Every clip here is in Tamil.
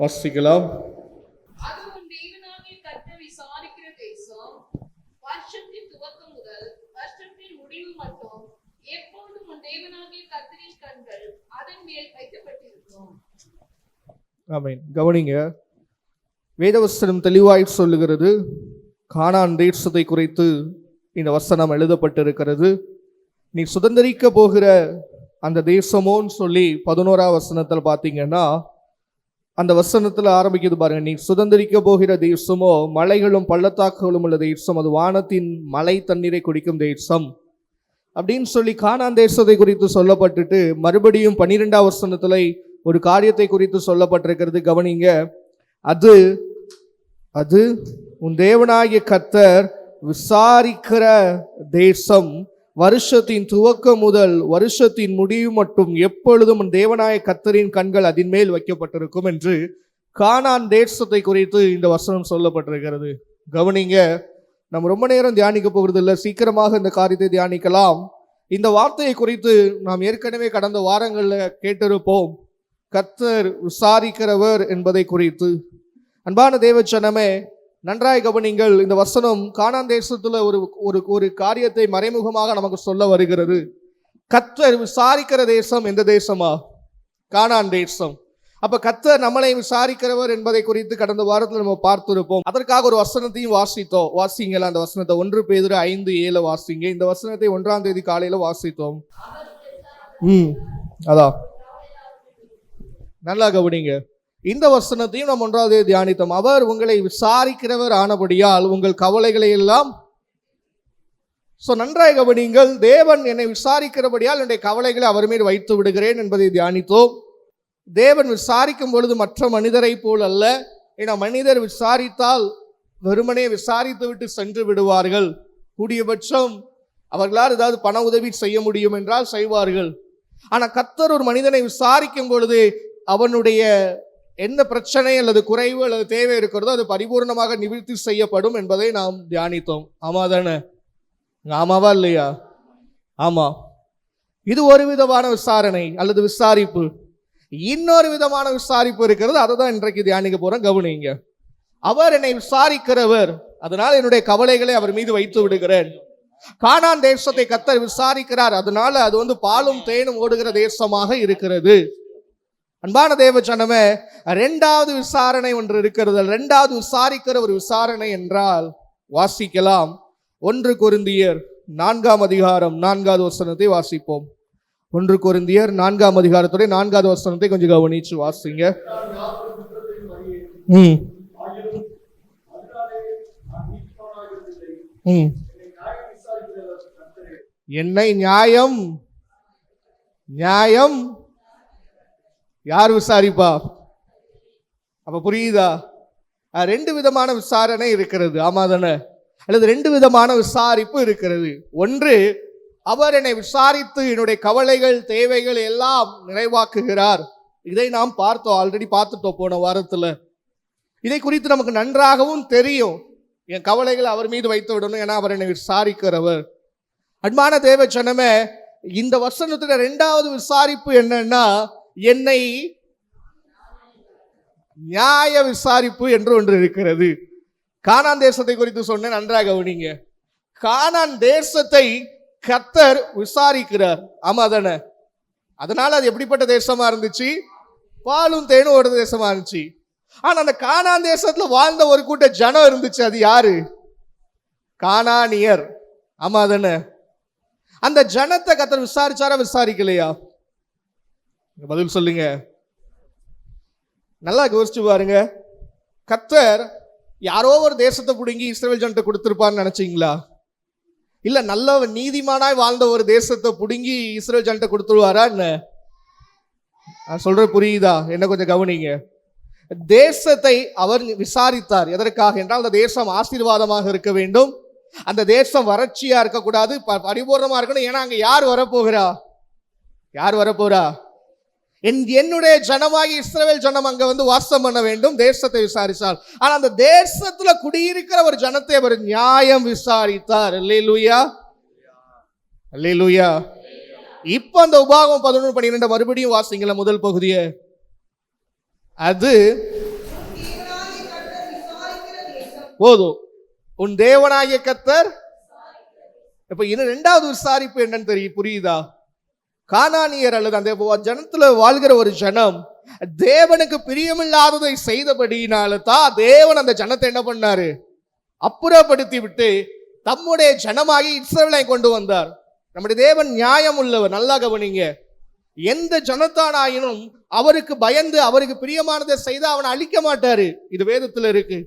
வாசிக்கலாம். ஆமென். கவனிங்க வேதவசனம் தெளிவாய் சொல்லுகிறது. கானான் தேசத்தை குறித்து இந்த வசனம் எழுதப்பட்டிருக்கிறது. நீ சுதந்திரிக்க போகிற அந்த தேசமோன்னு சொல்லி பதினோரா வசனத்தில் பார்த்தீங்கன்னா அந்த வசனத்தில் ஆரம்பிக்குது பாருங்க. நீ சுதந்திரிக்க போகிற தேசமோ மலைகளும் பள்ளத்தாக்குகளும் உள்ள தேசம் அது வானத்தின் மலை தண்ணீரை குடிக்கும் தேசம். அப்படின்னு சொல்லி கானான் தேசத்தை குறித்து சொல்லப்பட்டுட்டு மறுபடியும் பன்னிரெண்டாம் வசனத்தில் ஒரு காரியத்தை குறித்து சொல்லப்பட்டிருக்கிறது. கவனிங்க. அது அது உன் தேவனாகிய கத்தர் விசாரிக்கிற தேசம். வருஷத்தின் துவக்கம் முதல் வருஷத்தின் முடிவு மட்டும் எப்பொழுதும் உன் தேவனாய கண்கள் அதன் மேல் வைக்கப்பட்டிருக்கும் என்று கானான் தேசத்தை குறித்து இந்த வசனம் சொல்லப்பட்டிருக்கிறது. கவனிங்க நம்ம ரொம்ப நேரம் தியானிக்க போகிறது இல்லை சீக்கிரமாக இந்த காரியத்தை தியானிக்கலாம். இந்த வார்த்தையை குறித்து நாம் ஏற்கனவே கடந்த வாரங்களில் கேட்டிருப்போம். கர்த்தர் விசாரிக்கிறவர் என்பதை குறித்து. அன்பான தேவச்சனமே நன்றாய் கவனிங்கள். இந்த வசனம் காணான் தேசத்தில் ஒரு ஒரு ஒரு காரியத்தை மறைமுகமாக நமக்கு சொல்ல வருகிறது. கத்தர் விசாரிக்கிற தேசம் எந்த தேசமா? காணான் தேசம். அப்ப கத்தர் நம்மளை விசாரிக்கிறவர் என்பதை குறித்து கடந்த வாரத்தில் நம்ம பார்த்திருப்போம். அதற்காக ஒரு வசனத்தையும் வாசித்தோம். வாசிங்களா? அந்த வசனத்தை ஒன்று பேதிர ஐந்து ஏழு வாசிங்க. இந்த வசனத்தை ஒன்றாம் தேதி காலையில வாசித்தோம். ம் அதான் நல்லா கவனிங்க. இந்த வசனத்தையும் நாம் ஒன்றாவது தியானித்தோம். அவர் உங்களை விசாரிக்கிறவர் ஆனபடியால் உங்கள் கவலைகளை எல்லாம் ஸோ நன்றாக கவனிங்கள் தேவன் என்னை விசாரிக்கிறபடியால் என்னுடைய கவலைகளை அவர் மீது வைத்து விடுகிறேன் என்பதை தியானித்தோம். தேவன் விசாரிக்கும் பொழுது மற்ற மனிதரை போல் அல்ல. ஏன்னா மனிதர் விசாரித்தால் வெறுமனே விசாரித்து விட்டு சென்று விடுவார்கள். கூடியபட்சம் அவர்களால் ஏதாவது பண உதவி செய்ய முடியும் என்றால் செய்வார்கள். ஆனால் கத்தர் ஒரு மனிதனை விசாரிக்கும் பொழுது அவனுடைய என்ன பிரச்சனை அல்லது குறைவு அல்லது தேவை இருக்கிறதோ அது பரிபூர்ணமாக நிவர்த்தி செய்யப்படும் என்பதை நாம் தியானித்தோம். ஆமா தானே? ஆமாவா இல்லையா? ஆமா. இது ஒரு விதமான விசாரணை அல்லது விசாரிப்பு. இன்னொரு விதமான விசாரிப்பு இருக்கிறது. அதை தான் இன்றைக்கு தியானிக்க போறோம். கவனிங்க. அவர் என்னை விசாரிக்கிறவர். அதனால் என்னுடைய கவலைகளை அவர் மீது வைத்து விடுகிறேன். காணான் தேசத்தை கத்தர் விசாரிக்கிறார். அதனால அது வந்து பாலும் தேனும் ஓடுகிற தேசமாக இருக்கிறது. அன்பான தேவ ஜனமே ரெண்டாவது விசாரணை ஒன்று இருக்கிறது. ரெண்டாவது விசாரிக்கிற ஒரு விசாரணை என்றால் வாசிக்கலாம். ஒன்று குருந்தியர் நான்காம் அதிகாரம் நான்காவது வசனத்தை வாசிப்போம். ஒன்று கொருந்தியர் நான்காம் அதிகாரத்துடைய நான்காவது வசனத்தை கொஞ்சம் கவனிச்சு வாசிங்க. ம். ம். என்னை நியாயம் நியாயம் யார் விசாரிப்பா? அப்போ புரியுதா? ரெண்டு விதமான விசாரணை இருக்கிறது. ஆமா தானே? அல்லது ரெண்டு விதமான விசாரிப்பு இருக்கிறது. ஒன்று அவர் என்னை விசாரித்து என்னுடைய கவலைகள் தேவைகள் எல்லாம் நிறைவாக்குகிறார். இதை நாம் பார்த்தோம். ஆல்ரெடி பார்த்துட்டோம் போன வாரத்தில். இதை குறித்து நமக்கு நன்றாகவும் தெரியும். என் கவலைகளை அவர் மீது வைத்து விடணும் ஏன்னா அவர் என்னை விசாரிக்கிறவர். அன்பான தேவ ஜனமே இந்த வசனத்துல ரெண்டாவது விசாரிப்பு என்னன்னா என்னை நியாய விசாரிப்பு என்று ஒன்று இருக்கிறது. கானான் தேசத்தை குறித்து சொன்ன நன்றாக கவனிங்க. கானான் தேசத்தை கத்தர் விசாரிக்கிறார் ஆமா தானே அதனால அது எப்படிப்பட்ட தேசமா இருந்துச்சு? பாலும் தேனும் ஒரு தேசமா இருந்துச்சு. ஆனா அந்த கானான் தேசத்துல வாழ்ந்த ஒரு கூட்ட ஜனம் இருந்துச்சு அது யாரு? கானானியர் ஆமா தானே அந்த ஜனத்தை கத்தர் விசாரிச்சாரா விசாரிக்கலையா? பதில் சொல்லுங்க. நல்லா யோசிச்சு பாருங்க. கத்தர் யாரோ ஒரு தேசத்தை பிடுங்கி இஸ்ரேல் ஜனத்தை கொடுத்துருப்பான்னு நினைச்சிங்களா? இல்ல நல்ல நீதிமானாய் வாழ்ந்த ஒரு தேசத்தை பிடுங்கி இஸ்ரேல் ஜனத்தை கொடுத்துருவாரா என்ன? நான் சொல்ற புரியுதா? என்ன கொஞ்சம் கவனிங்க. தேசத்தை அவர் விசாரித்தார். எதற்காக? என்றால் அந்த தேசம் ஆசீர்வாதமாக இருக்க வேண்டும். அந்த தேசம் வறட்சியா இருக்கக்கூடாது. ப- பரிபூர்ணமா இருக்கணும். ஏன்னா அங்க யார் வரப்போகிறா? யார் வரப்போறா? என் என்னுடைய ஜனமாகி இஸ்ரேல் ஜனம் அங்கே வந்து வாசம் பண்ண வேண்டும். தேசத்தை விசாரித்தார் ஆனால் அந்த தேசத்தில் குடியிருக்கிற ஒரு ஜனத்தை அவர் நியாயம் விசாரித்தார். இல்லை லூயா லூயா இப்போ அந்த உபாகம் பதினொன்று பன்னிரெண்டு மறுபடியும் வாசிங்கள முதல் பகுதியை. அது போதும். உன் தேவனாகிய கத்தர் இப்போ இன்னும் ரெண்டாவது விசாரிப்பு என்னன்னு தெரியும் புரியுதா? கானானியர் அல்லது அந்த ஜனத்துல வாழ்கிற ஒரு ஜனம் தேவனுக்கு பிரியமில்லாததை செய்தபடியினால தான் தேவன் அந்த ஜனத்தை என்ன பண்ணாரு? அப்புறப்படுத்தி விட்டு தம்முடைய ஜனமாகி இஸ்ரவேலை கொண்டு வந்தார். நம்முடைய தேவன் நியாயம் உள்ளவர் நல்லா கவனிங்க. எந்த ஜனத்தானாயினும் அவருக்கு பயந்து அவருக்கு பிரியமானதை செய்து அவனை அழிக்க மாட்டாரு. இது வேதத்துல இருக்கு.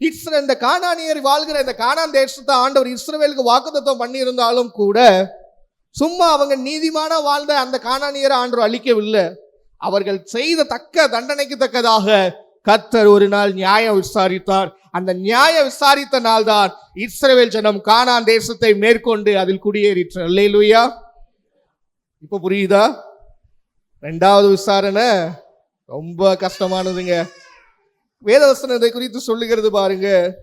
இஸ்ரே இந்த காணானியர் வாழ்கிற இந்த காணான் தேசத்தை ஆண்டவர் இஸ்ரவேலுக்கு வாக்குத்தம் பண்ணியிருந்தாலும் கூட சும்மா அவங்க நீதிமான வாழ்ந்த அந்த காணானியரை ஆண்டு அழிக்கவில்லை. அவர்கள் செய்த தக்க தண்டனைக்கு தக்கதாக கத்தர் ஒரு நாள் நியாயம் விசாரித்தார். அந்த நியாய விசாரித்த நாள்தான் இஸ்ரவேல் ஜனம் காணான் தேசத்தை மேற்கொண்டு அதில் குடியேறிற்று. அல்லேலூயா. இப்ப புரியுதா? ரெண்டாவது விசாரணை. ரொம்ப கஷ்டமானதுங்க. வேதவசனத்தை குறித்து சொல்லுகிறது பாருங்க.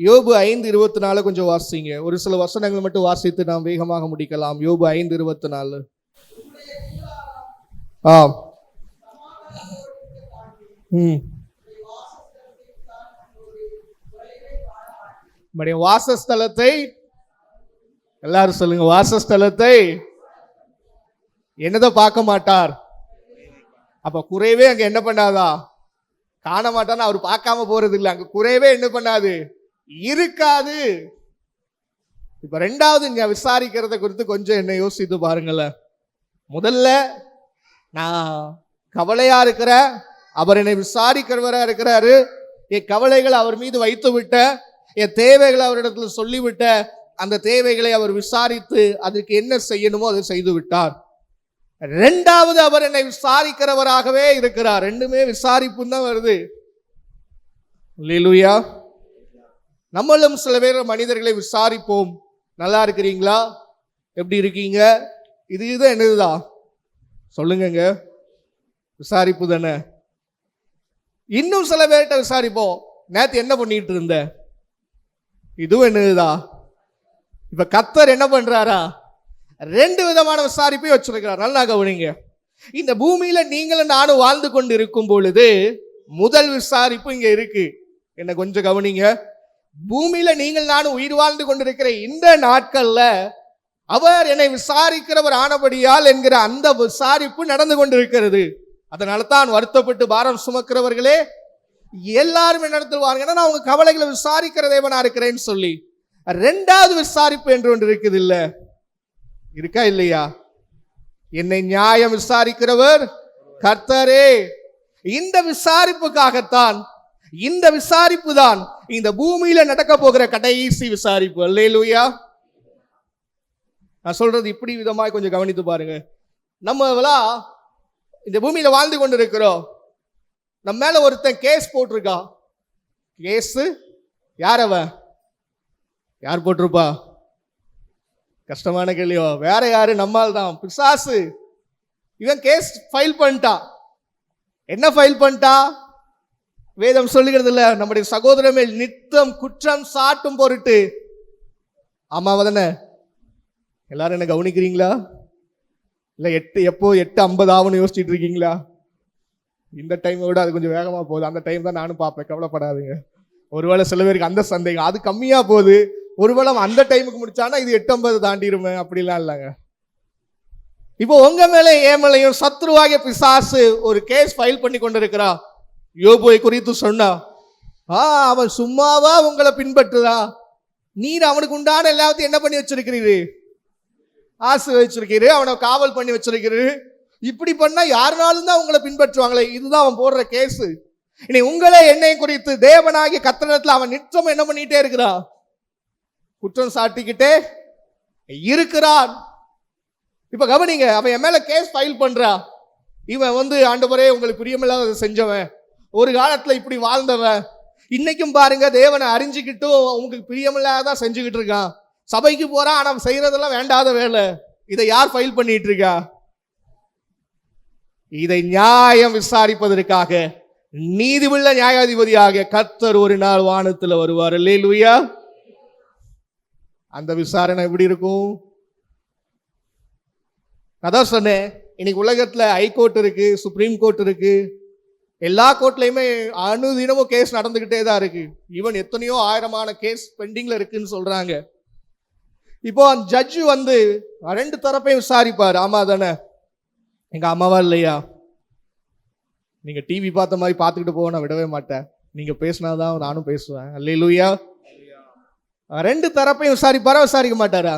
யோபு ஐந்து இருபத்தி நாலு கொஞ்சம் வாசிங்க. ஒரு சில வசனங்கள் மட்டும் வாசித்து நாம் வேகமாக முடிக்கலாம். யோபு ஐந்து இருபத்தி நாலு ஆம் ம். நம்முடைய வாசஸ்தலத்தை எல்லாரும் சொல்லுங்க வாசஸ்தலத்தை என்னதை பார்க்க மாட்டார்? அப்ப குறைவே அங்க என்ன பண்ணாதா? காண மாட்டான்னு அவர் பார்க்காம போறது இல்லை அங்க குறைவே என்ன பண்ணாது? இருக்காது. இப்ப ரெண்டாவது இங்க விசாரிக்கிறத குறித்து கொஞ்சம் என்ன யோசித்து பாருங்களேன். முதல்ல நான் கவலையா இருக்கிற அவர் என்னை விசாரிக்கிறவரா இருக்கிறாரு. என் கவலைகளை அவர் மீது வைத்து விட்ட என் தேவைகளை அவரிடத்துல சொல்லிவிட்ட அந்த தேவைகளை அவர் விசாரித்து அதுக்கு என்ன செய்யணுமோ அதை செய்து விட்டார். ரெண்டாவது அவர் என்னை விசாரிக்கிறவராகவே இருக்கிறார். ரெண்டுமே விசாரிப்புன்னு தான் வருது. லீலுயா நம்மளும் சில பேர் மனிதர்களை விசாரிப்போம். நல்லா இருக்கிறீங்களா? எப்படி இருக்கீங்க? இது இது என்னதுதான் சொல்லுங்கங்க. விசாரிப்பு தானே. இன்னும் சில பேர்கிட்ட விசாரிப்போம். நேற்று என்ன பண்ணிட்டு இருந்த? இதுவும் என்னதுதா? இப்ப கத்தர் என்ன பண்றாரா? ரெண்டு விதமான விசாரிப்பையும் வச்சிருக்கிறார். நல்லா கவனிங்க. இந்த பூமியில நீங்களும் நானும் வாழ்ந்து கொண்டு இருக்கும் பொழுது முதல் விசாரிப்பு இங்க இருக்கு. என்ன கொஞ்சம் கவனிங்க. பூமியில நீங்கள் நானும் உயிர் வாழ்ந்து கொண்டிருக்கிற இந்த நாட்கள்ல அவர் என்னை விசாரிக்கிறவர் ஆனபடியால் என்கிற அந்த விசாரிப்பு நடந்து கொண்டிருக்கிறது. அதனால தான் வருத்தப்பட்டு பாரம் சுமக்கிறவர்களே எல்லாரும் என்னிடத்தில் நான் உங்க கவலைகளை விசாரிக்கிற தேவனா இருக்கிறேன்னு சொல்லி. ரெண்டாவது விசாரிப்பு என்று ஒன்று இருக்குது இல்ல இருக்கா இல்லையா? என்னை நியாயம் விசாரிக்கிறவர் கர்த்தரே. இந்த விசாரிப்புக்காகத்தான் இந்த விசாரிப்பு தான் இந்த பூமியில நடக்க போகிற கடைசி விசாரிப்பு. அல்லேலூயா. நான் சொல்றது இப்படி விதமாய் கொஞ்சம் கவனித்து பாருங்க. நம்மலாம் இந்த பூமியில வாழ்ந்து கொண்டு இருக்கிறோம் நம்ம மேல ஒருத்தன் கேஸ் போட்டிருக்கா? கேஸ் யார் அவன்? யார் போட்டிருப்பா? கஷ்டமான கேள்வியோ. வேற யாரு? நம்மால் தான். பிசாசு. இவன் கேஸ் ஃபைல் பண்ணிட்டான். என்ன ஃபைல் பண்ணிட்டா வேதம் சொல்லுகிறது இல்லை நம்முடைய சகோதர மேல் நித்தம் குற்றம் சாட்டும் பொருட்டு. ஆமாவா தானே எல்லாரும் என்ன கவனிக்கிறீங்களா? இல்லை எட்டு எப்போ எட்டு ஐம்பது ஆகும்னு யோசிச்சுட்டு இருக்கீங்களா? இந்த டைமை விட அது கொஞ்சம் வேகமாக போகுது. அந்த டைம் தான் நானும் பார்ப்பேன். கவலைப்படாதுங்க. ஒருவேளை சில பேருக்கு அந்த சந்தேகம். அது கம்மியாக போகுது. ஒருவேளை அந்த டைமுக்கு முடிச்சானா இது எட்டு ஐம்பது தாண்டிருமே. அப்படிலாம் இல்லைங்க. இப்போ உங்க மேலே ஏமலையும் சத்ருவாகிய பிசாசு ஒரு கேஸ் ஃபைல் பண்ணி கொண்டிருக்கிறா? யோபுவை குறித்து சொன்னா ஆ அவன் சும்மாவா உங்களை பின்பற்றுதா? நீர் அவனுக்கு உண்டான எல்லாத்தையும் என்ன பண்ணி வச்சிருக்கிறீரு? ஆசை வச்சிருக்கிறீரு அவனை காவல் பண்ணி வச்சிருக்கிறீரு. இப்படி பண்ணா யாருனாலும் தான் உங்களை பின்பற்றுவாங்களே. இதுதான் அவன் போடுற கேஸ். இனி உங்களே என்னை குறித்து தேவனாகி கத்தனத்துல அவன் நிச்சயம் என்ன பண்ணிட்டே இருக்கிறான் குற்றம் சாட்டிக்கிட்டே இருக்கிறான். இப்ப கவனிங்க அவன் என் மேல கேஸ் ஃபைல் பண்றா. இவன் வந்து ஆண்டவரே உங்களுக்கு பிரியமில்லாத செஞ்சவன். ஒரு காலத்தில் இப்படி வாழ்ந்தவன் இன்னைக்கும் பாருங்க தேவனை அறிஞ்சுக்கிட்டும் உங்களுக்கு பிரியமில்லாத செஞ்சுக்கிட்டு இருக்கான். சபைக்கு போறான் ஆனால் செய்யறதெல்லாம் வேண்டாத வேலை. இதை யார் ஃபைல் பண்ணிட்டு இருக்கா? இதை நியாயம் விசாரிப்பதற்காக நீதிவுள்ள நியாயாதிபதியாக கர்த்தர் ஒரு நாள் வானத்தில் வருவார். இல்லையா அந்த விசாரணை எப்படி இருக்கும்? அதான் சொன்னேன் இன்னைக்கு உலகத்தில் ஹைகோர்ட் இருக்கு சுப்ரீம் கோர்ட் இருக்கு. எல்லா கோர்ட்லையுமே அணுதினமும் கேஸ் நடந்துக்கிட்டே தான் இருக்கு. ஈவன் எத்தனையோ ஆயிரமான கேஸ் பெண்டிங்ல இருக்குன்னு சொல்றாங்க. இப்போ அந்த ஜட்ஜு வந்து ரெண்டு தரப்பையும் விசாரிப்பார். ஆமா தானே? எங்க அம்மாவா இல்லையா? நீங்க டிவி பார்த்த மாதிரி பார்த்துக்கிட்டு போக நான் விடவே மாட்டேன். நீங்க பேசினாதான் நானும் பேசுவேன். அல்லையா ரெண்டு தரப்பையும் விசாரிப்பாரா விசாரிக்க மாட்டாரா?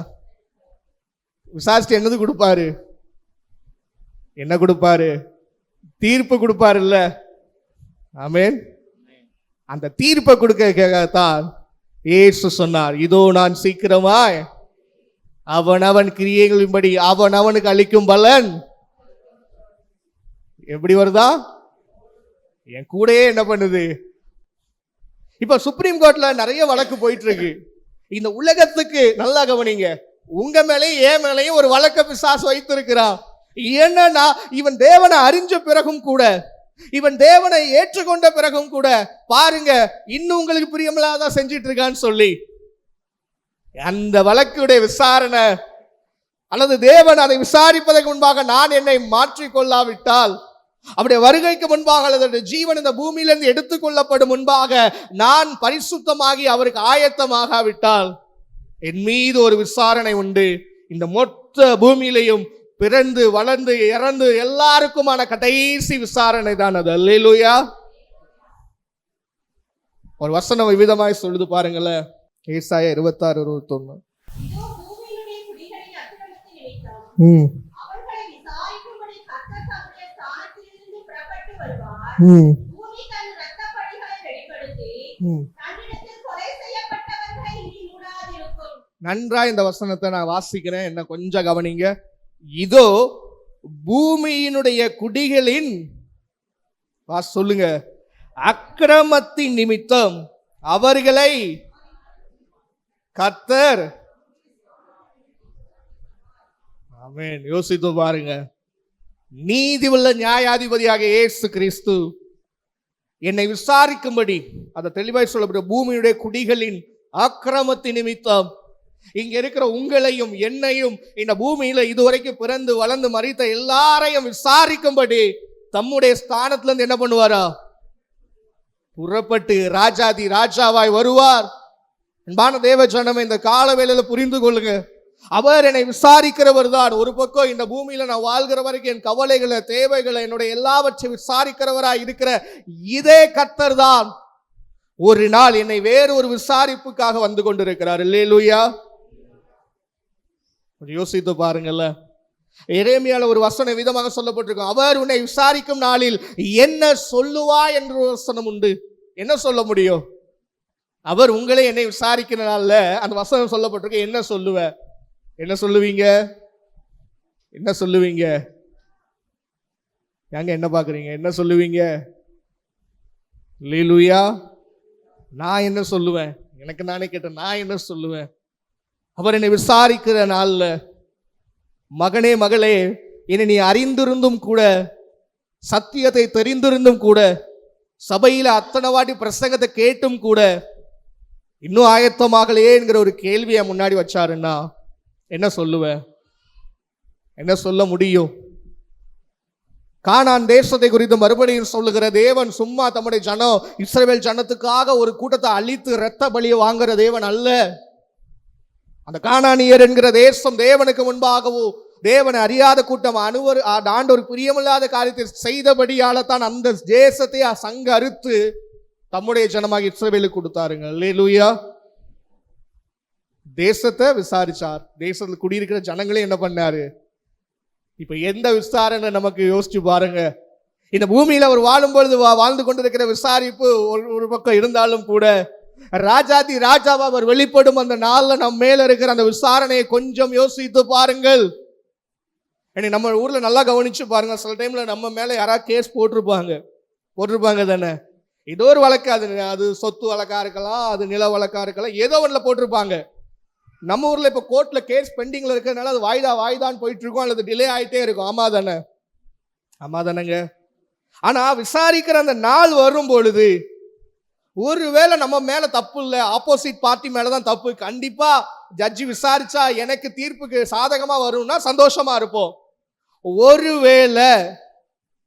விசாரிச்சுட்டு என்னது கொடுப்பாரு? என்ன கொடுப்பாரு? தீர்ப்பு கொடுப்பாருல்ல. ஆமென். அந்த தீர்ப்பை கொடுக்கத்தான் இயேசு சொன்னார் இதோ நான் சீக்கிரமாய் அவன் அவன் கிரியைகளின்படி அவன் அவனுக்கு அளிக்கும் பலன். எப்படி வருதா? என் கூடயே என்ன பண்ணுது? இப்ப சுப்ரீம் கோர்ட்ல நிறைய வழக்கு போயிட்டு இருக்கு இந்த உலகத்துக்கு நல்லா கவனிங்க. உங்க மேலேயும் ஏன் மேலேயும் ஒரு வழக்க பிசாசு வைத்திருக்கிறான். என்னன்னா இவன் தேவனை அறிஞ்ச பிறகும் கூட இவன் தேவனை ஏற்றுக்கொண்ட பிறகும் கூட பாருங்க இன்னும் உங்களுக்கு பிரியமில்லாத செஞ்சிட்டு இருக்கான்னு சொல்லி. அந்த வழக்குடைய விசாரணை அல்லது தேவன் அதை விசாரிப்பதற்கு முன்பாக நான் என்னை மாற்றிக்கொள்ளாவிட்டால் அவருடைய வருகைக்கு முன்பாக அல்லது ஜீவன் இந்த பூமியிலிருந்து எடுத்துக்கொள்ளப்படும் முன்பாக நான் பரிசுத்தமாகி அவருக்கு ஆயத்தமாகாவிட்டால் என் மீது ஒரு விசாரணை உண்டு. இந்த மொத்த பூமியிலையும் பிறந்து வளர்ந்து இறந்து எல்லாருக்குமான கடைசி விசாரணை தான் அது. அல்லேலூயா. ஒரு வசனம் விவிதமாய் சொல்லுது பாருங்களேன். ஏசாய இருபத்தாறு இருபத்தொன்னு. ம். ம். நன்றா இந்த வசனத்தை நான் வாசிக்கிறேன். என்ன கொஞ்சம் கவனிங்க. இதோ பூமியினுடைய குடிகளின் வா சொல்லுங்க. அக்கிரமத்தின் நிமித்தம் அவர்களை கத்தர் ஆமேன். யோசித்து பாருங்க. நீதி உள்ள நியாயாதிபதியாக இயேசு கிறிஸ்து என்னை விசாரிக்கும்படி அதை தெளிவாய் சொல்லப்பட்ட பூமியுடைய குடிகளின் அக்கிரமத்தின் நிமித்தம் இங்க இருக்கிற உங்களையும் என்னையும் இந்த பூமியில இதுவரைக்கும் பிறந்து வளர்ந்து மறித்த எல்லாரையும் விசாரிக்கும்படி தம்முடைய ஸ்தானத்துல இருந்து என்ன பண்ணுவாரா? புறப்பட்டு ராஜாதி ராஜாவாய் வருவார். அன்பான தேவ ஜனமே இந்த கால வேலையில புரிந்து கொள்ளுங்க. அவர் என்னை விசாரிக்கிறவர் தான். ஒரு பக்கம் இந்த பூமியில நான் வாழ்கிற வரைக்கும் என் கவலைகளை தேவைகளை என்னுடைய எல்லாவற்றையும் விசாரிக்கிறவராய் இருக்கிற இதே கத்தர் தான். ஒரு நாள் என்னை வேறு ஒரு விசாரிப்புக்காக வந்து கொண்டிருக்கிறார். இல்லையா கொஞ்சம் யோசித்து பாருங்கள்ல. இறைமையால் ஒரு வசனம் விதமாக சொல்லப்பட்டிருக்கும். அவர் உன்னை விசாரிக்கும் நாளில் என்ன சொல்லுவா என்ற ஒரு வசனம் உண்டு. என்ன சொல்ல முடியும்? அவர் உங்களை என்னை விசாரிக்கிற நாளில் அந்த வசனம் சொல்லப்பட்டிருக்கு. என்ன சொல்லுவ? என்ன சொல்லுவீங்க? என்ன சொல்லுவீங்க? ஏங்க என்ன பார்க்குறீங்க? என்ன சொல்லுவீங்க? லீலுயா நான் என்ன சொல்லுவேன்? எனக்கு நானே கேட்டேன். நான் என்ன சொல்லுவேன்? அவர் என்னை விசாரிக்கிற நாள்ல மகனே மகளே என்னை நீ அறிந்திருந்தும் கூட சத்தியத்தை தெரிந்திருந்தும் கூட சபையில் அத்தனை வாட்டி பிரசங்கத்தை கேட்டும் கூட இன்னும் ஆயத்தமாகலையே என்கிற ஒரு கேள்வியை முன்னாடி வச்சாருன்னா என்ன சொல்லுவேன் என்ன சொல்ல முடியும்? காணான் தேசத்தை குறித்து மறுபடியும் சொல்லுகிற தேவன் சும்மா தம்முடைய ஜனம் இஸ்ரேல் ஜனத்துக்காக ஒரு கூட்டத்தை அழித்து இரத்த பலியை வாங்குற தேவன் அல்ல. அந்த காணானியர் என்கிற தேசம் தேவனுக்கு முன்பாகவோ தேவனை அறியாத கூட்டம் அனுவர் ஆண்டவர் பிரியமில்லாத காரியத்தை செய்தபடியால தான் அந்த தேசத்தை சங்க அறுத்து தம்முடைய ஜனமாக இஸ்ரவேலுக்கு கொடுத்தாருங்க. அல்லேலூயா. தேசத்தை விசாரிச்சார். தேசத்தில் குடியிருக்கிற ஜனங்களே என்ன பண்ணாரு? இப்ப எந்த விசாரணை நமக்கு யோசிச்சு பாருங்க. இந்த பூமியில அவர் வாழும்பொழுது வா- வாழ்ந்து கொண்டிருக்கிற விசாரிப்பு ஒரு ஒரு பக்கம் இருந்தாலும் கூட ராஜாதி ராஜாவா அவர் வெளிப்படும் அந்த நாளில் நம் மேல இருக்கிற அந்த விசாரணையை கொஞ்சம் யோசித்து பாருங்கள். எனக்கு நம்ம ஊர்ல நல்லா கவனிச்சு பாருங்க. சில டைம்ல நம்ம மேல யாராவது கேஸ் போட்டிருப்பாங்க. போட்டிருப்பாங்க தானே? ஏதோ ஒரு வழக்கு அது அது சொத்து வழக்கா இருக்கலாம் அது நில வழக்கா இருக்கலாம் ஏதோ ஒன்றில் போட்டிருப்பாங்க. நம்ம ஊரில் இப்போ கோர்ட்டில் கேஸ் பெண்டிங்கில் இருக்கிறதுனால அது வாய்தா வாய்தான்னு போயிட்டு இருக்கும் அல்லது டிலே ஆகிட்டே இருக்கும். ஆமா தானே? ஆமா தானேங்க. ஆனால் விசாரிக்கிற அந்த நாள் வரும் பொழுது ஒருவேளை நம்ம மேல தப்பு இல்லை ஆப்போசிட் பார்ட்டி மேலதான் தப்பு கண்டிப்பா ஜட்ஜி விசாரிச்சா எனக்கு தீர்ப்புக்கு சாதகமா வரும்னா சந்தோஷமா இருப்போம். ஒருவேளை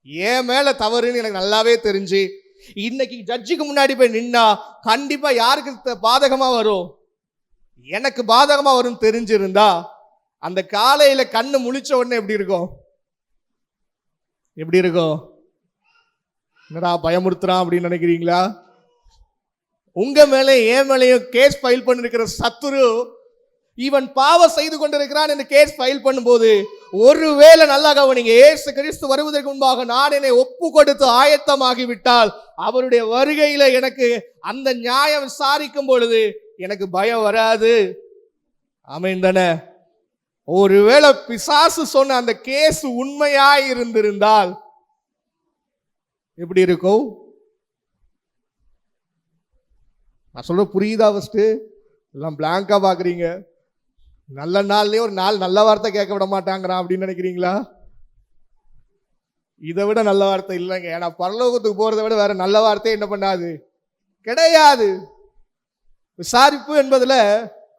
என் மேல தவறுன்னு எனக்கு நல்லாவே தெரிஞ்சு இன்னைக்கு ஜட்ஜுக்கு முன்னாடி போய் நின்னா கண்டிப்பா யாருக்கு பாதகமாக பாதகமா வரும்? எனக்கு பாதகமா வரும் தெரிஞ்சிருந்தா அந்த காலையில கண்ணு முழிச்ச உடனே எப்படி இருக்கும்? எப்படி இருக்கும்? என்னடா பயமுறுத்துறான் அப்படின்னு நினைக்கிறீங்களா? உங்க மேலே என் மேலேயும் கேஸ் ஃபைல் பண்ணிருக்கிற சத்துரு இவன் பாவம் செய்து கொண்டிருக்கிறான் என்று கேஸ் ஃபைல் பண்ணும்போது ஒருவேளை நல்லா கவனிங்க ஏசு கிறிஸ்து வருவதற்கு முன்பாக நான் என்னை ஒப்பு கொடுத்து ஆயத்தமாகிவிட்டால் அவருடைய வருகையில எனக்கு அந்த நியாயம் விசாரிக்கும் பொழுது எனக்கு பயம் வராது. அமைந்தன ஒருவேளை பிசாசு சொன்ன அந்த கேஸ் உண்மையாய் இருந்திருந்தால் எப்படி இருக்கும்? நான் சொல்கிற புரியுதா ஃபஸ்ட்டு எல்லாம் பிளாங்காக பார்க்குறீங்க நல்ல நாள்லேயே ஒரு நாள் நல்ல வார்த்தை கேட்க விட மாட்டாங்கிறான் அப்படின்னு நினைக்கிறீங்களா? இதை விட நல்ல வார்த்தை இல்லைங்க. ஏன்னா பரலோகத்துக்கு போகிறத விட வேற நல்ல வார்த்தை என்ன பண்ணாது? கிடையாது. விசாரிப்பு என்பதில்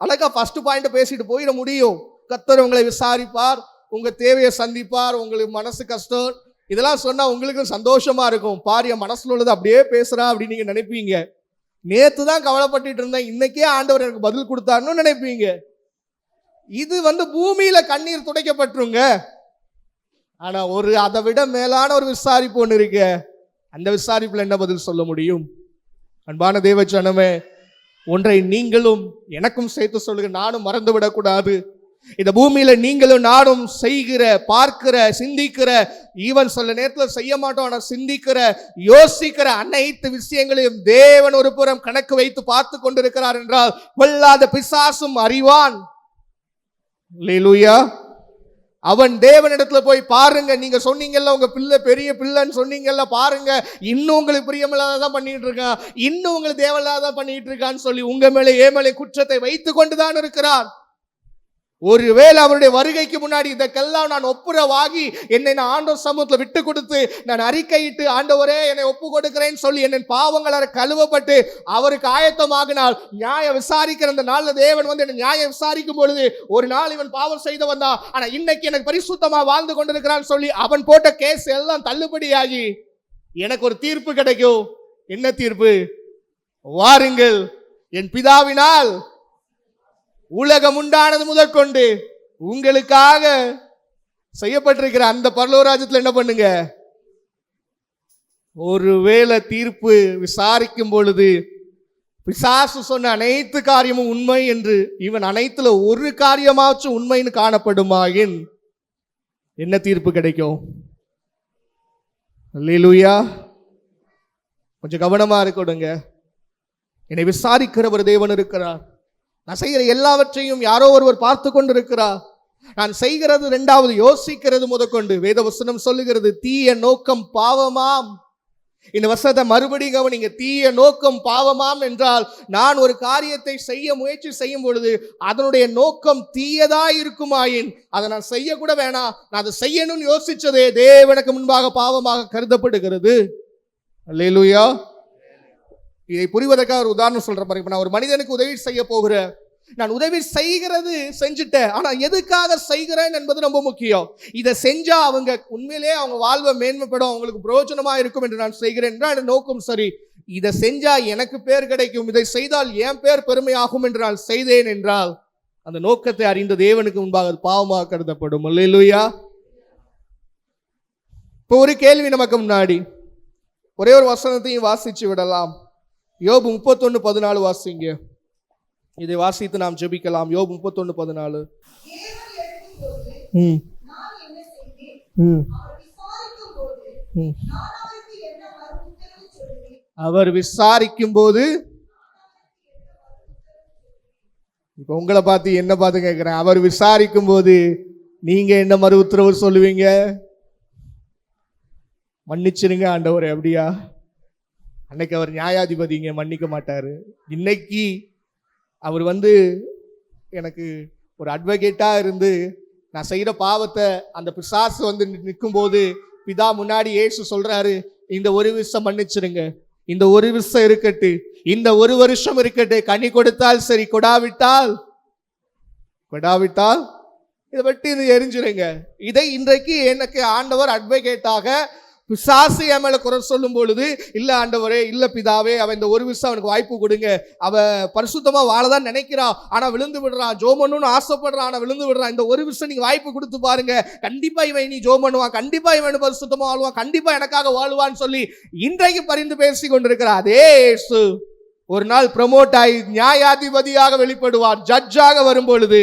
அழகா ஃபஸ்ட்டு பாயிண்ட் பேசிட்டு போயிட முடியும். கத்தர் உங்களை விசாரிப்பார் உங்கள் தேவையை சந்திப்பார் உங்களுக்கு மனசு கஷ்டம். இதெல்லாம் சொன்னால் உங்களுக்கும் சந்தோஷமாக இருக்கும். பாரிய மனசில் உள்ளது அப்படியே பேசுகிறா அப்படின்னு நீங்கள் நினைப்பீங்க. நேத்து தான் கவலைப்பட்டு இருந்தேன். இன்னைக்கே ஆண்டவர் எனக்கு பதில் கொடுத்தாருன்னு நினைப்பீங்க. இது வந்து பூமியில கண்ணீர் துடைக்கப்பட்டுருங்க. ஆனா ஒரு அதை விட மேலான ஒரு விசாரிப்பு ஒன்று இருக்கு. அந்த விசாரிப்புல என்ன பதில் சொல்ல முடியும்? அன்பான தேவச்சனமே ஒன்றை நீங்களும் எனக்கும் சேர்த்து சொல்லுங்க. நானும் மறந்து விடக்கூடாது இந்த பூமியில நீங்களும் நானும் செய்கிற பார்க்கிற சிந்திக்கிற ஈவன் சொல்ல நேரத்தில் செய்ய மாட்டோம் ஆனா சிந்திக்கிற யோசிக்கிற அனைத்து விஷயங்களையும் தேவன் ஒரு புறம் கணக்கு வைத்து பார்த்து கொண்டிருக்கிறார் என்றால் கொல்லாத பிசாசும் அறிவான். அவன் தேவனிடத்துல போய் பாருங்க நீங்க சொன்னீங்கல்ல உங்க பிள்ளை பெரிய பிள்ளைன்னு சொன்னீங்கல்ல பாருங்க இன்னும் உங்களுக்கு பிரியமில்லாதான் பண்ணிட்டு இருக்கான் இன்னும் உங்களுக்கு தேவையில்லாதான் பண்ணிட்டு இருக்கான்னு சொல்லி உங்க மேலே ஏ மேலே குற்றத்தை வைத்து கொண்டுதான் இருக்கிறான். ஒருவேளை அவருடைய வருகைக்கு முன்னாடி இதற்கெல்லாம் நான் ஒப்புரவாகி என்னை நான் ஆண்டவர் சமூகத்தில் விட்டு கொடுத்து நான் அறிக்கையிட்டு ஆண்டவரே என்னை ஒப்பு கொடுக்கிறேன்னு சொல்லி என்னை பாவங்களால் கழுவப்பட்டு அவருக்கு ஆயத்தமாகினால் நியாயம் விசாரிக்கிற அந்த நாளில் தேவன் வந்து என்னை நியாயம் விசாரிக்கும் பொழுது ஒரு நாள் இவன் பாவம் செய்து வந்தா ஆனால் இன்னைக்கு எனக்கு பரிசுத்தமாக வாழ்ந்து கொண்டிருக்கிறான்னு சொல்லி அவன் போட்ட கேஸ் எல்லாம் தள்ளுபடியாகி எனக்கு ஒரு தீர்ப்பு கிடைக்கும். என்ன தீர்ப்பு? வாருங்கள். என் பிதாவினால் உலகம் உண்டானது முதற்கொண்டு உங்களுக்காக செய்யப்பட்டிருக்கிற அந்த பரலோராஜ்யத்துல என்ன பண்ணுங்க? ஒருவேளை தீர்ப்பு விசாரிக்கும் பொழுது பிசாசு சொன்ன அனைத்து காரியமும் உண்மை என்று இவன் அனைத்துல ஒரு காரியமாச்சும் உண்மைன்னு காணப்படுமாயின் என்ன தீர்ப்பு கிடைக்கும்? அல்லேலூயா. கொஞ்சம் கவனமா இருக்கணுங்க என்னை விசாரிக்கிற ஒரு தேவன் இருக்கிறார். நான் செய்கிற எல்லாவற்றையும் யாரோ ஒருவர் பார்த்து கொண்டிருக்கிறா நான் செய்கிறது ரெண்டாவது யோசிக்கிறது முதற்கொண்டு. வேத வசனம் சொல்லுகிறது தீய நோக்கம் பாவமாம். இந்த வசனத்தை மறுபடியும் கவனிங்க. தீய நோக்கம் பாவமாம் என்றால் நான் ஒரு காரியத்தை செய்ய முயற்சி செய்யும் பொழுது அதனுடைய நோக்கம் தீயதா இருக்குமாயின் அதை நான் செய்யக்கூட வேணாம். நான் அதை செய்யணும்னு யோசிச்சதே தேவனுக்கு முன்பாக பாவமாக கருதப்படுகிறது. அல்லேலூயா. இதை புரிவதற்காக ஒரு உதாரணம் சொல்கிற பாருங்க. நான் ஒரு மனிதனுக்கு உதவி செய்ய போகிறேன். நான் உதவி செய்கிறது செஞ்சுட்டேன். ஆனால் எதுக்காக செய்கிறேன் என்பது ரொம்ப முக்கியம். இதை செஞ்சால் அவங்க உண்மையிலேயே அவங்க வாழ்வை மேன்மைப்படும் அவங்களுக்கு பிரயோஜனமாக இருக்கும் என்று நான் செய்கிறேன் என்றால் நோக்கம் சரி. இதை செஞ்சால் எனக்கு பேர் கிடைக்கும். இதை செய்தால் என் பேர் பெருமையாகும் என்று நான் செய்தேன் என்றால் அந்த நோக்கத்தை அறிந்த தேவனுக்கு முன்பாக அது பாவமாக கருதப்படும். இல்லையா இப்போ ஒரு கேள்வி நமக்கு முன்னாடி. ஒரே ஒரு வசனத்தையும் வாசிச்சு விடலாம். யோபு முப்பத்தொன்னு பதினாலு வாசிங்க. இதை வாசித்து நாம் ஜெபிக்கலாம். யோபு முப்பத்தொன்னு பதினாலு. ம். ம். அவர் விசாரிக்கும் போது ம். அவர் விசாரிக்கும் போது இப்போ உங்களை பார்த்து என்ன பார்த்து கேட்குறேன் அவர் விசாரிக்கும் போது நீங்க என்ன மறு உத்தரவு சொல்லுவீங்க? மன்னிச்சிருங்க ஆண்டவரே அப்படியா? அன்னைக்கு அவர் நியாயாதிபதிங்க மன்னிக்க மாட்டார். இன்னைக்கு அவர் வந்து எனக்கு ஒரு அட்வொகேட்டாக இருந்து நான் செய்கிற பாவத்தை அந்த பிசாசு வந்து நிற்கும் போது பிதா முன்னாடி ஏசு சொல்கிறாரு இந்த ஒரு விஷம் மன்னிச்சிருங்க. இந்த ஒரு விஷம் இருக்கட்டு. இந்த ஒரு வருஷம் இருக்கட்டு. கனி கொடுத்தால் சரி கொடாவிட்டால் கொடாவிட்டால் இதை பற்றி இது எரிஞ்சிருங்க. இதை இன்றைக்கு எனக்கு ஆண்டவர் அட்வொகேட்டாக பிசாசு என் மேலே குறை சொல்லும் பொழுது இல்லை ஆண்டவரே இல்லை பிதாவே அவன் இந்த ஒரு விஷயம் அவனுக்கு வாய்ப்பு கொடுங்க. அவன் பரிசுத்தமாக வாழதான் நினைக்கிறான். ஆனால் விழுந்து விடுறான். ஜோ ஜோமன்னு ஆசைப்படுறான். ஆனால் விழுந்து விடுறான். இந்த ஒரு விஷயம் நீங்கள் வாய்ப்பு கொடுத்து பாருங்க. கண்டிப்பாக இவன் நீ ஜோ பண்ணுவான் கண்டிப்பாக இவன் பரிசுத்தமாக வாழ்வான் கண்டிப்பாக எனக்காக வாழ்வான்னு சொல்லி இன்றைக்கு பரிந்து பேசி கொண்டிருக்கிறார். அதே ஒரு நாள் ப்ரமோட் ஆகி நியாயாதிபதியாக வெளிப்படுவார். ஜட்ஜாக வரும் பொழுது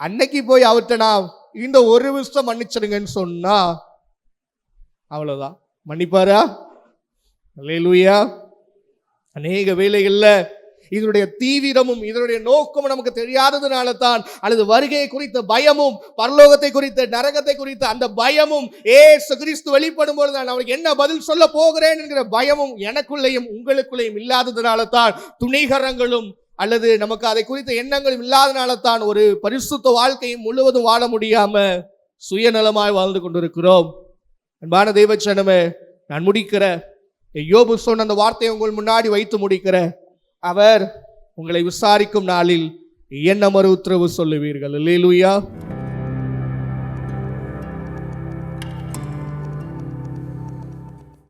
அன்னைக்கு போய் அவர்கிட்ட நான் இந்த ஒரு விஷயம் மன்னிச்சிடுங்கன்னு சொன்னா அவ்வளோதான் மன்னிப்பாரா? லூயா அநேக வேலைகளில் இதனுடைய தீவிரமும் இதனுடைய நோக்கமும் நமக்கு தெரியாததுனால தான் அல்லது வருகை குறித்த பயமும் பரலோகத்தை குறித்த நரகத்தை குறித்த அந்த பயமும் ஏசு கிறிஸ்து வெளிப்படும் பொழுது நான் அவனுக்கு என்ன பதில் சொல்ல போகிறேன் என்கிற பயமும் எனக்குள்ளேயும் உங்களுக்குள்ளேயும் இல்லாததுனால தான் துணிகரங்களும் அல்லது நமக்கு அதை குறித்த எண்ணங்களும் இல்லாதனால தான் ஒரு பரிசுத்த வாழ்க்கையும் முழுவதும் வாழ முடியாம சுயநலமாய் வாழ்ந்து கொண்டிருக்கிறோம். அன்பான தெய்வச்சனமே நான் முடிக்கிற. யோபு சொன்ன அந்த வார்த்தையை உங்கள் முன்னாடி வைத்து முடிக்கிற. அவர் உங்களை விசாரிக்கும் நாளில் என்ன மறு உத்தரவு சொல்லுவீர்கள். இல்லையா